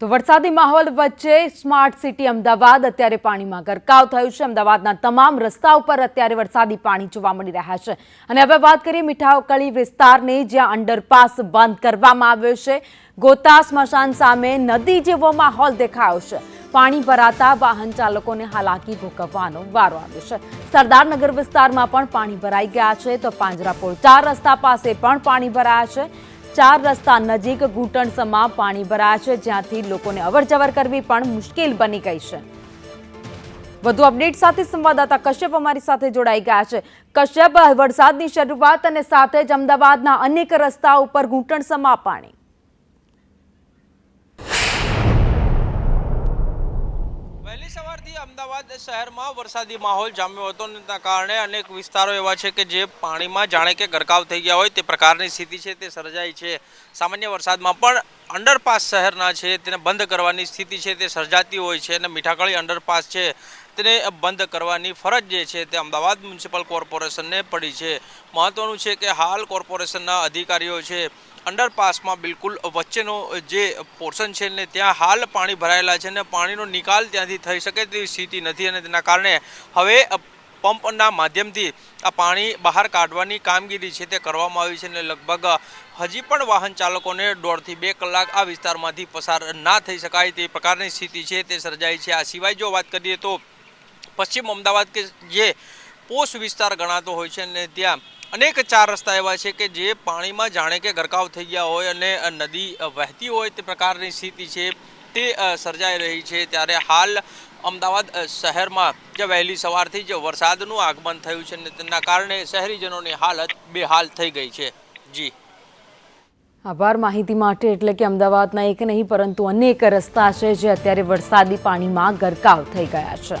તો વરસાદી માહોલ વચ્ચે સ્માર્ટ સિટી અમદાવાદ અત્યારે પાણીમાં ગરકાવ થયું છે. અમદાવાદના તમામ રસ્તા ઉપર અત્યારે વરસાદી પાણી જોવા મળી રહ્યા છે. અને હવે વાત કરીએ મીઠાકળી વિસ્તારની, જ્યાં અંડરપાસ બંધ કરવામાં આવ્યો છે. ગોતા સ્મશાન સામે નદી જેવો માહોલ દેખાયો છે. પાણી ભરાતા વાહન ચાલકોને હાલાકી ભોગવવાનો વારો આવ્યો છે. સરદારનગર વિસ્તારમાં પણ પાણી ભરાઈ ગયા છે. તો પાંજરાપોળ ચાર રસ્તા પાસે પણ પાણી ભરાયા છે. ચાર રસ્તા નજીક ઘૂંટણસમાં પાણી ભરાયા છે, જ્યાંથી લોકોને અવરજવર કરવી પણ મુશ્કેલ બની ગઈ છે. વધુ અપડેટ સાથે સંવાદદાતા કશ્યપ અમારી સાથે જોડાઈ ગયા છે. કશ્યપ, વરસાદની શરૂઆત અને સાથે જ અમદાવાદના અનેક રસ્તા ઉપર ઘૂંટણસમાં પાણી. સવારથી અમદાવાદ શહેરમાં વરસાદી માહોલ જામ્યો હતો કારણે અનેક વિસ્તારો એવા છે કે જે પાણીમાં જાણે કે ગરકાવ થઈ ગયા હોય તે પ્રકારની સ્થિતિ છે, તે સર્જાઈ છે. સામાન્ય વરસાદમાં પણ અંડરપાસ શહેરના છે, તેને બંધ કરવાની સ્થિતિ છે, તે સર્જાતી હોય છે અને મીઠાકળી અંડરપાસ છે, તેને બંધ કરવાની ફરજ જે છે તે અમદાવાદ મ્યુનિસિપલ કોર્પોરેશનને પડી છે. મહત્વનું છે કે હાલ કોર્પોરેશનના અધિકારીઓ છે, અંડરપાસમાં બિલકુલ વચ્ચેનો જે પોર્શન છે ને ત્યાં હાલ પાણી ભરાયેલા છે ને પાણીનો નિકાલ ત્યાંથી થઈ શકે તેવી સ્થિતિ નથી અને તેના કારણે હવે પંપના માધ્યમથી આ પાણી બહાર કાઢવાની કામગીરી છે તે કરવામાં આવી છે અને લગભગ હજી પણ વાહન ચાલકોને દોઢથી બે કલાક આ વિસ્તારમાંથી પસાર ના થઈ શકાય તે પ્રકારની સ્થિતિ છે તે સર્જાઈ છે. આ સિવાય જો વાત કરીએ તો પશ્ચિમ અમદાવાદ કે જે પોષ વિસ્તાર ગણાતો હોય છે અને ત્યાં અનેક ચાર રસ્તા એવા છે કે જે પાણીમાં જાણે કે ગરકાવ થઈ ગયા હોય અને નદી વહેતી હોય તે પ્રકારની સ્થિતિ છે. તે સર્જાઈ રહી છે ત્યારે હાલ અમદાવાદ શહેરમાં જે વહેલી સવારથી જ વરસાદનું આગમન થયું છે અને તેના કારણે શહેરીજનોની હાલત બેહાલ થઈ ગઈ છે. જી. આભાર માહિતી માટે એટલે કે અમદાવાદના એક નહીં, પરંતુ અનેક રસ્તા છે જે અત્યારે વરસાદી પાણીમાં ગરકાવ થઈ ગયા છે.